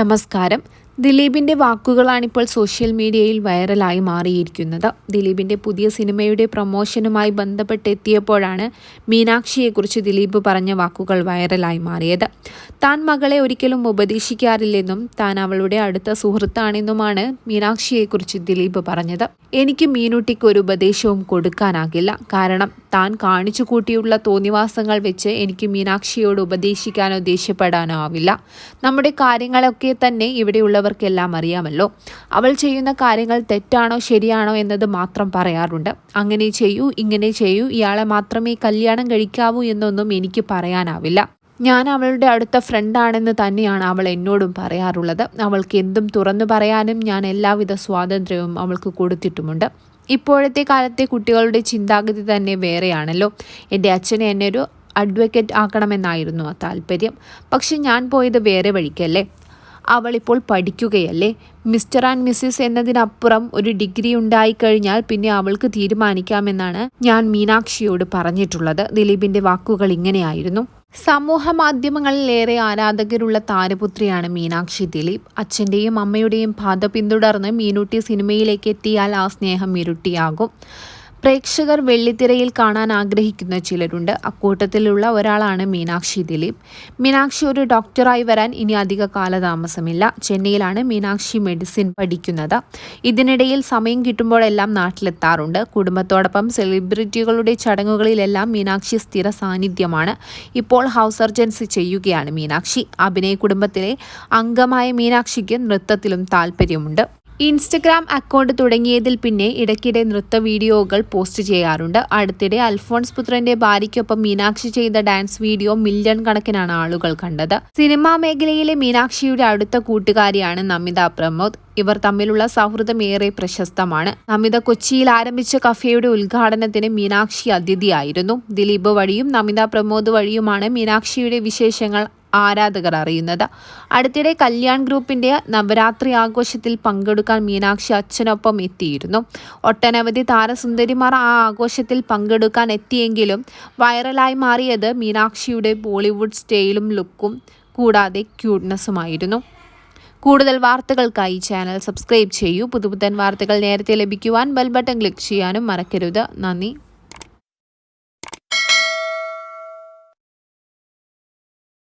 നമസ്കാരം. ദിലീപിന്റെ വാക്കുകളാണിപ്പോൾ സോഷ്യൽ മീഡിയയിൽ വൈറലായി മാറിയിരിക്കുന്നത്. ദിലീപിന്റെ പുതിയ സിനിമയുടെ പ്രൊമോഷനുമായി ബന്ധപ്പെട്ടെത്തിയപ്പോഴാണ് മീനാക്ഷിയെക്കുറിച്ച് ദിലീപ് പറഞ്ഞ വാക്കുകൾ വൈറലായി മാറിയത്. താൻ മകളെ ഒരിക്കലും ഉപദേശിക്കാറില്ലെന്നും താൻ അവളുടെ അടുത്ത സുഹൃത്താണെന്നുമാണ് മീനാക്ഷിയെക്കുറിച്ച് ദിലീപ് പറഞ്ഞത്. എനിക്ക് മീനുട്ടിക്ക് ഒരു ഉപദേശവും കൊടുക്കാനാകില്ല. കാരണം താൻ കാണിച്ചു കൂട്ടിയുള്ള തോന്നിവാസങ്ങൾ വെച്ച് എനിക്ക് മീനാക്ഷിയോട് ഉപദേശിക്കാനോ ദേഷ്യപ്പെടാനോ ആവില്ല. നമ്മുടെ കാര്യങ്ങളൊക്കെ തന്നെ ഇവിടെയുള്ളവർക്കെല്ലാം അറിയാമല്ലോ. അവൾ ചെയ്യുന്ന കാര്യങ്ങൾ തെറ്റാണോ ശരിയാണോ എന്നത് മാത്രം പറയാറുണ്ട്. അങ്ങനെ ചെയ്യൂ ഇങ്ങനെ ചെയ്യൂ ഇയാളെ മാത്രമേ കല്യാണം കഴിക്കാവൂ എന്നൊന്നും എനിക്ക് പറയാനാവില്ല. ഞാൻ അവളുടെ അടുത്ത ഫ്രണ്ടാണെന്ന് തന്നെയാണ് അവൾ എന്നോടും പറയാറുള്ളത്. അവൾക്ക് എന്തും തുറന്നു പറയാനും ഞാൻ എല്ലാവിധ സ്വാതന്ത്ര്യവും അവൾക്ക് കൊടുത്തിട്ടുമുണ്ട്. ഇപ്പോഴത്തെ കാലത്തെ കുട്ടികളുടെ ചിന്താഗതി തന്നെ വേറെയാണല്ലോ. എന്റെ അച്ഛനെ എന്നെ ഒരു അഡ്വക്കേറ്റ് ആക്കണമെന്നായിരുന്നു ആ താല്പര്യം. പക്ഷെ ഞാൻ പോയത് വേറെ വഴിക്കല്ലേ? അവളിപ്പോൾ പഠിക്കുകയല്ലേ? മിസ്റ്റർ ആൻഡ് മിസ്സിസ് എന്നതിനപ്പുറം ഒരു ഡിഗ്രി ഉണ്ടായി കഴിഞ്ഞാൽ പിന്നെ അവൾക്ക് തീരുമാനിക്കാമെന്നാണ് ഞാൻ മീനാക്ഷിയോട് പറഞ്ഞിട്ടുള്ളത്. ദിലീപിന്റെ വാക്കുകൾ ഇങ്ങനെയായിരുന്നു. സമൂഹ മാധ്യമങ്ങളിലേറെ ആരാധകരുള്ള താരപുത്രിയാണ് മീനാക്ഷി ദിലീപ്. അച്ഛന്റെയും അമ്മയുടെയും പാത പിന്തുടർന്ന് മീനുട്ടി സിനിമയിലേക്ക് എത്തിയാൽ ആ സ്നേഹം ഇരുട്ടിയാകും. പ്രേക്ഷകർ വെള്ളിത്തിരയിൽ കാണാൻ ആഗ്രഹിക്കുന്ന ചിലരുണ്ട്. അക്കൂട്ടത്തിലുള്ള ഒരാളാണ് മീനാക്ഷി ദിലീപ്. മീനാക്ഷി ഒരു ഡോക്ടറായി വരാൻ ഇനി അധിക കാലതാമസമില്ല. ചെന്നൈയിലാണ് മീനാക്ഷി മെഡിസിൻ പഠിക്കുന്നത്. ഇതിനിടയിൽ സമയം കിട്ടുമ്പോഴെല്ലാം നാട്ടിലെത്താറുണ്ട്. കുടുംബത്തോടൊപ്പം സെലിബ്രിറ്റികളുടെ ചടങ്ങുകളിലെല്ലാം മീനാക്ഷി സ്ഥിര സാന്നിധ്യമാണ്. ഇപ്പോൾ ഹൗസ് സർജൻസി ചെയ്യുകയാണ് മീനാക്ഷി. അഭിനയ കുടുംബത്തിലെ അംഗമായ മീനാക്ഷിക്ക് നൃത്തത്തിലും താല്പര്യമുണ്ട് ഇൻസ്റ്റഗ്രാം അക്കൗണ്ട് തുടങ്ങിയതിൽ പിന്നെ ഇടയ്ക്കിടെ നൃത്ത വീഡിയോകൾ പോസ്റ്റ് ചെയ്യാറുണ്ട്. അടുത്തിടെ അൽഫോൺസ് പുത്രന്റെ ഭാര്യയ്ക്കൊപ്പം മീനാക്ഷി ചെയ്ത ഡാൻസ് വീഡിയോ മില്യൺ കണക്കിനാണ് ആളുകൾ കണ്ടത്. സിനിമാ മേഖലയിലെ മീനാക്ഷിയുടെ അടുത്ത കൂട്ടുകാരിയാണ് നമിത പ്രമോദ്. ഇവർ തമ്മിലുള്ള സൗഹൃദം ഏറെ പ്രശസ്തമാണ്. നമിത കൊച്ചിയിൽ ആരംഭിച്ച കഫേയുടെ ഉദ്ഘാടനത്തിന് മീനാക്ഷി അതിഥിയായിരുന്നു. ദിലീപ് വഴിയും നമിത പ്രമോദ് വഴിയുമാണ് മീനാക്ഷിയുടെ വിശേഷങ്ങൾ ആരാധകർ അറിയുന്നത്. അടുത്തിടെ കല്യാൺ ഗ്രൂപ്പിന്റെ നവരാത്രി ആഘോഷത്തിൽ പങ്കെടുക്കാൻ മീനാക്ഷി അച്ഛനൊപ്പം എത്തിയിരുന്നു. ഒട്ടനവധി താരസുന്ദരിമാർ ആ ആഘോഷത്തിൽ പങ്കെടുക്കാൻ എത്തിയെങ്കിലും വൈറലായി മാറിയത് മീനാക്ഷിയുടെ ബോളിവുഡ് സ്റ്റൈലും ലുക്കും കൂടാതെ ക്യൂട്ട്നെസ്സുമായിരുന്നു. കൂടുതൽ വാർത്തകൾക്കായി ചാനൽ സബ്സ്ക്രൈബ് ചെയ്യൂ. പുതുപുത്തൻ വാർത്തകൾ നേരത്തെ ലഭിക്കുവാൻ ബെൽ ബട്ടൺ ക്ലിക്ക് ചെയ്യാനും മറക്കരുത്. നന്ദി.